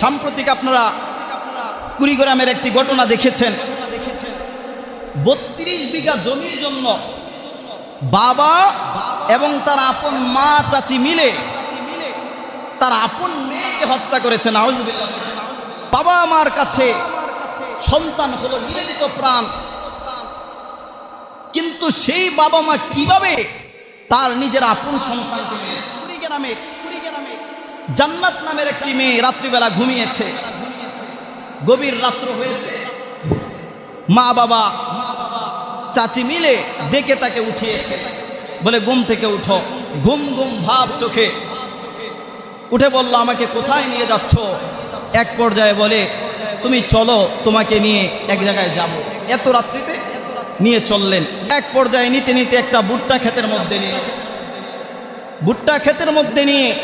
সাম্প্রতিক আপনারা কুড়িগ্রামের একটি ঘটনা দেখেছেন বত্রিশ বিঘা জমির জন্য বাবা এবং তার আপন মা, চাচি মিলে তার আপন মেয়েকে হত্যা করেছেন আউযুবিল্লাহ। বাবা মার কাছে সন্তান হলো নিবেদিত প্রাণ কিন্তু সেই বাবা মা কীভাবে তার নিজের আপন সন্তানকে মেরেছে? কুড়িগ্রামে কুড়িগ্রামে জান্নাত নামের একটি মেয়ে রাত্রিবেলা ঘুমিয়েছে। গভীর রাত্র হয়েছে। মা বাবা, চাচি মিলে ডেকে তাকে উঠিয়েছে। বলে, ঘুম থেকে উঠো। ঘুম ঘুম ভাব চোখে। উঠে বলল, আমাকে কোথায় নিয়ে যাচ্ছ? এক পর্যায়ে বলে, তুমি চলো, তোমাকে নিয়ে এক জায়গায় যাব। এত রাত্রিতে নিয়ে চললেন। এক পর্যায়ে নিতে নিতে একটা ভুট্টা ক্ষেতের মধ্যে নিয়ে ভুট্টা ক্ষেতের মধ্যে নিয়ে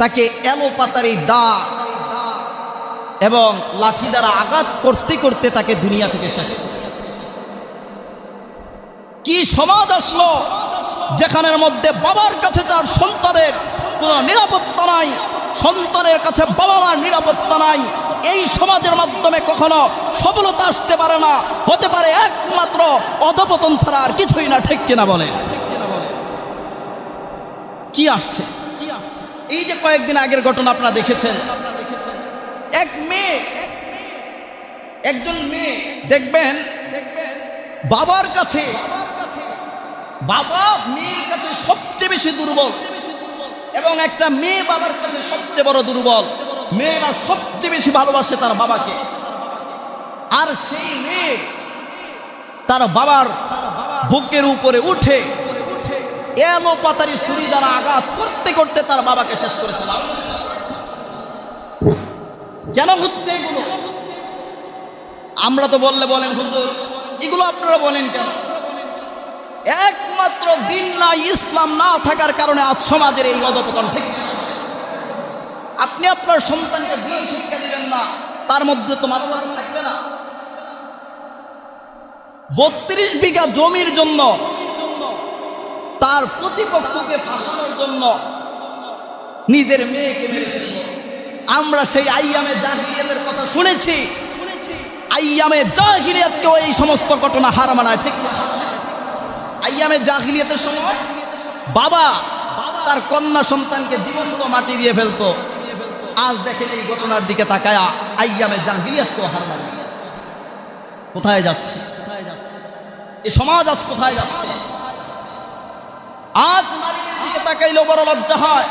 তাকে এলো পাতারি দা এবং লাঠি দ্বারা আঘাত করতে করতে তাকে দুনিয়া থেকে শেষ করে। কি সমাজ আসলো যেখানের মধ্যে বাবার কাছে তার সন্তানের কোনো নিরাপত্তা নাই, সন্তানের কাছে বাবা মার নিরাপত্তা নাই, এই সমাজের মাধ্যমে কখনো সফলতা আসতে পারে না, হতে পারে একমাত্র অধপতন ছাড়া আর কিছুই না, ঠিক কিনা বলে কি আসছে এই যে কয়েকদিন আগের ঘটনা আপনারা দেখেছেন। এক মেয়ে, একজন মেয়ে, দেখবেন, বাবার কাছে, বাবা মেয়ের কাছে সবচেয়ে বেশি দুর্বল এবং একটা মেয়ে বাবার কাছে সবচেয়ে বড় দুর্বল। মেয়েরা সবচেয়ে বেশি ভালোবাসে তার বাবাকে। আর সেই মেয়ে তার বাবার বুকের উপরে উঠে এলো পাতারি ছুরি দ্বারা আঘাত করতে করতে তার বাবাকে শেষ করেছে কেন হচ্ছে এগুলো। আমরা তো বললে বলেন হুজুর, এগুলো আপনারা বলেন কেন? একমাত্র দিন না ইসলাম না থাকার কারণে আজ সমাজের এই অধপতন ঠিক আপনি আপনার সন্তানকে দিন শিক্ষা দিবেন না, তার মধ্যে তো মানবতা থাকবে না। বত্রিশ বিঘা জমির জন্য তার প্রতিপক্ষকে ফাঁসানোর জন্য নিজের মেয়েকে মেরে ফেলল। আমরা সেই আইয়ামে জাহিরিয়াতের কথা শুনেছি। আইয়ামে জাহিরিয়াতকেও এই সমস্ত ঘটনা হার মানায় ঠিক? আইয়ামে জাহিলিয়াতের সময় বাবা তার কন্যা সন্তানকে জীবন্ত মাটি দিয়ে ফেলতো। আজ দেখেন এই ঘটনার দিকে তাকায়া আইয়ামে জাহিলিয়াতকেও হার মানিয়েছে কোথায় যাচ্ছে কোথায় যাচ্ছে? এ সমাজ আজ কোথায় যাচ্ছে? আজ নারীদের দিকে তাকাইলেও বড় লজ্জা হয়।